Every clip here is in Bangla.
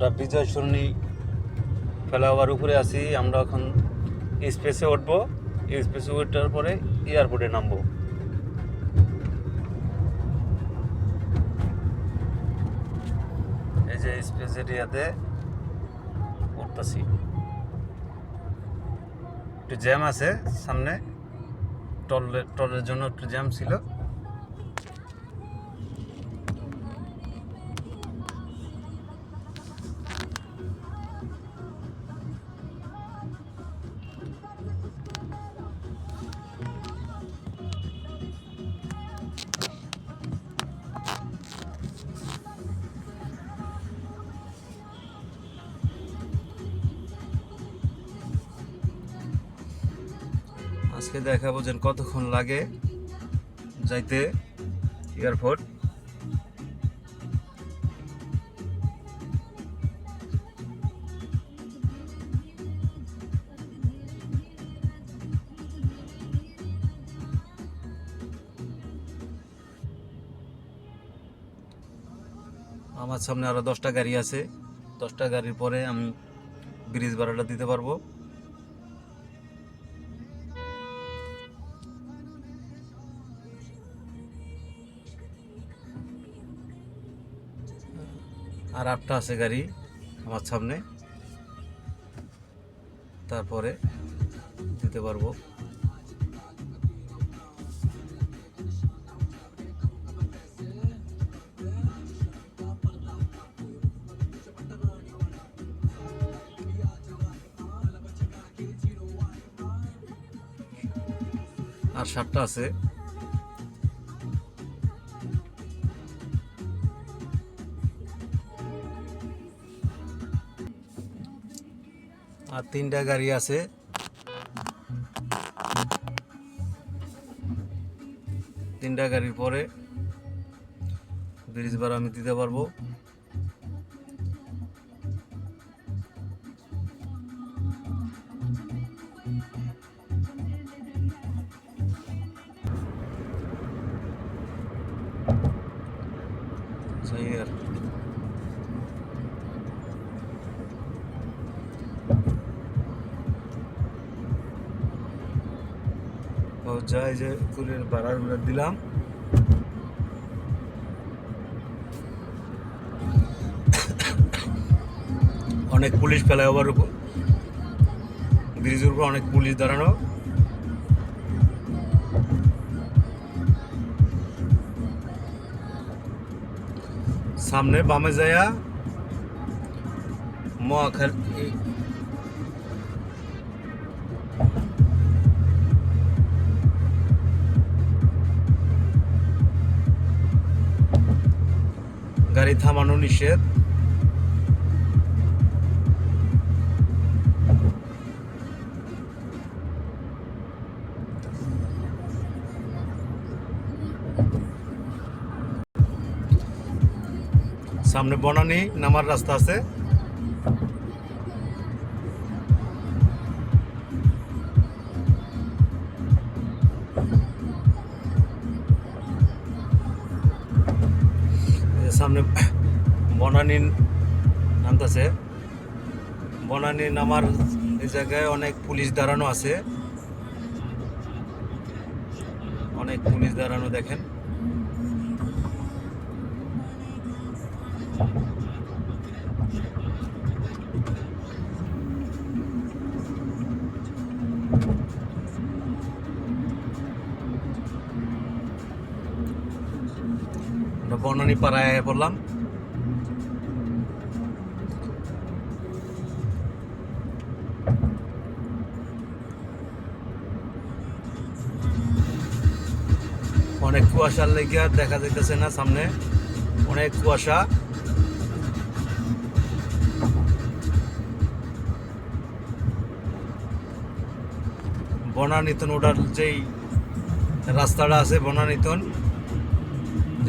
আমরা বিজয় সরণি ফ্লাইওভার উপরে আছি, আমরা এখন স্পেসে উঠবো। স্পেসে উঠার পরে এয়ারপোর্টে নামবো। এই যে স্পেস এরিয়াতে উঠতেছি। একটু জ্যাম আছে, সামনে। টলের টলের জন্য একটু জ্যাম ছিল। আজকে দেখাবো যে কতক্ষণ লাগে যাইতে এয়ারপোর্ট। আমার সামনে আরও দশটা গাড়ি আছে। দশটা গাড়ির পরে আমি ব্রিজ ভাড়াটা দিতে পারব। আর আটটা আছে গাড়ি আমার সামনে। তারপরে দিতে পারব। আর সাতটা আছে। আর তিনটা গাড়ি আছে। তিনটা গাড়ির পরে ব্রিজ ভাড়া আমি দিতে পারব। যাই, যে কুলের ভাড়াগুলো দিলাম। অনেক পুলিশ ফ্লাইওভার উপর। ব্রিজের উপর অনেক পুলিশ দাঁড়ানো। সামনে বামে যায়া মহাখাল গাড়ি থামানো নিষেধ। সামনে বনানি নামার রাস্তা আছে। সামনে বনানী নামতেছে। বনানী নামার এই জায়গায় অনেক পুলিশ দাঁড়ানো আছে। অনেক পুলিশ দাঁড়ানো দেখেন। আমরা বনানি পাড়ায় বললাম। অনেক কুয়াশার লেগে দেখা যাইতেছে না সামনে। অনেক কুয়াশা। বনানীতন ওটার যেই রাস্তাটা আছে, বনানীতন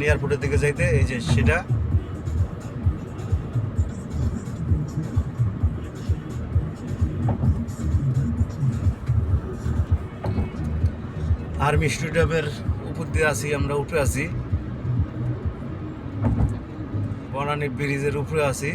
যে এয়ারপোর্টের দিকে যাইতে, এই যে সেটা। আর্মি স্টেডিয়ামের উপর দিয়ে আছি, আমরা উপরে আছি। বনানী ব্রিজের উপরে আছি।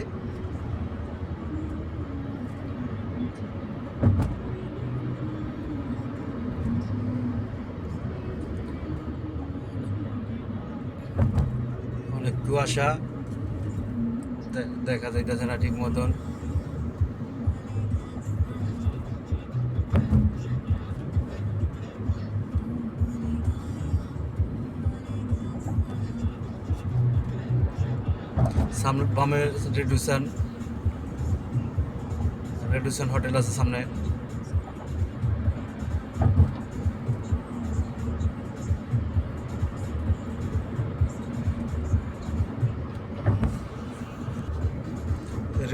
কুয়াশা। দেখা যাইতেছে না ঠিক মতন। সামনে বামে রেডুসান রেডুসান হোটেল আছে সামনে।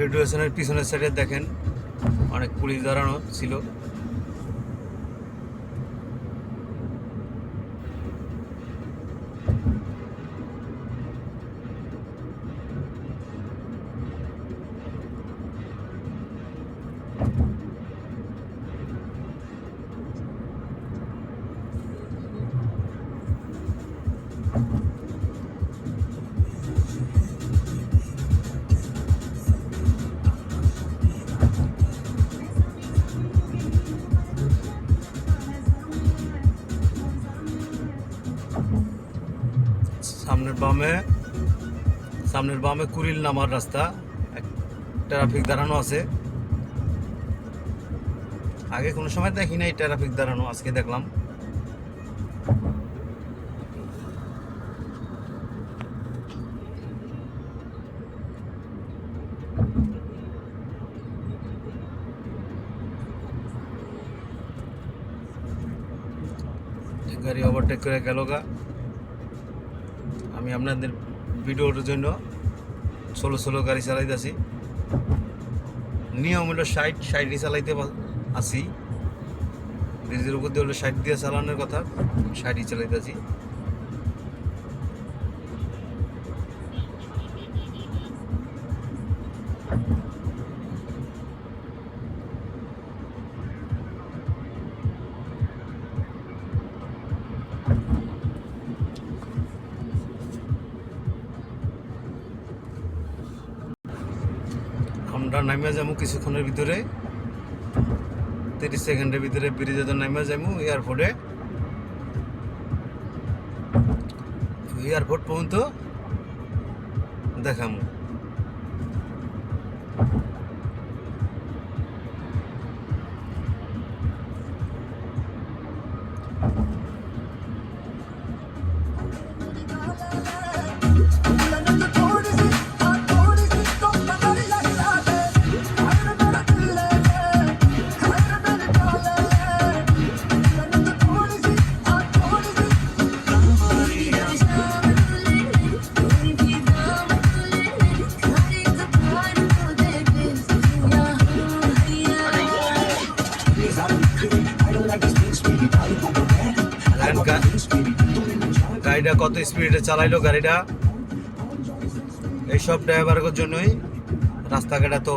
রেডিও স্টেশনের পিছনের সাইডে দেখেন অনেক পুলিশ দাঁড়ানো ছিল। সামনের বামে সামনের বামে কুড়িল নামার রাস্তা। ট্রাফিক দাঁড়ানো আছে। আগে কোনো সময় দেখি নাই ট্রাফিক দাঁড়ানো, আজকে দেখলাম। গাড়ি ওভারটেক করে গেল গা। আপনাদের ভিডিওর জন্য ষোলো ষোলো গাড়ি চালাইতেছি। নিয়ম হলো ষাট ষাটই চালাইতে আসি ব্রিজের উপর দিয়ে হলো সাইড দিয়ে চালানোর কথা ষাটই চালাইতেছি। নামিয়া যাব কিছুক্ষণের ভিতরে। তিরিশ সেকেন্ডের ভিতরে ব্রিজে তো নামিয়া যাব এয়ারপোর্টে এয়ারপোর্ট পর্যন্ত দেখামু। কত স্পিডে চালাইলো গাড়িটা? এইসব ড্রাইভারের জন্যই রাস্তাঘাটে তো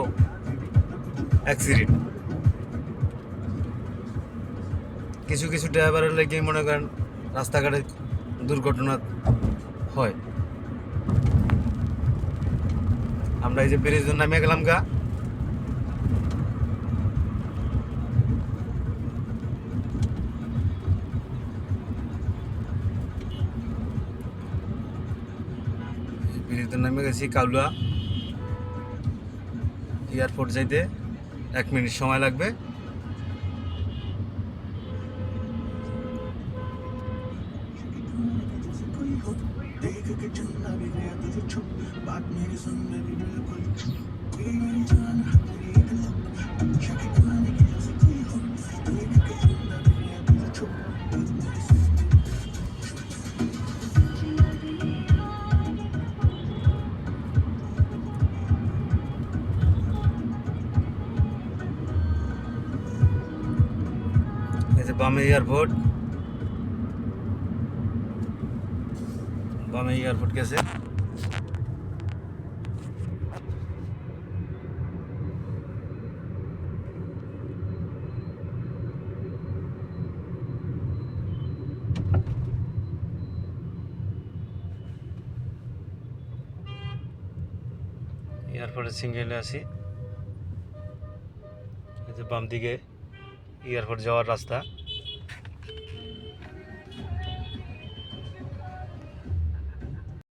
অ্যাক্সিডেন্ট কিছু কিছু ড্রাইভারের লেগে মনে করেন রাস্তাঘাটে দুর্ঘটনা হয়। আমরা এই যে ব্রিজ নামে গেলাম গা। ব্রিজে নামে গেছি কাউলুয়া এয়ারপোর্ট যাইতে এক মিনিট সময় লাগবে। যে বামে এয়ারপোর্ট। বামে এয়ারপোর্ট গেছে। এয়ারপোর্টের সিঙ্গেলে আছি। এই বাম দিকে এয়ারপোর্ট যাওয়ার রাস্তা।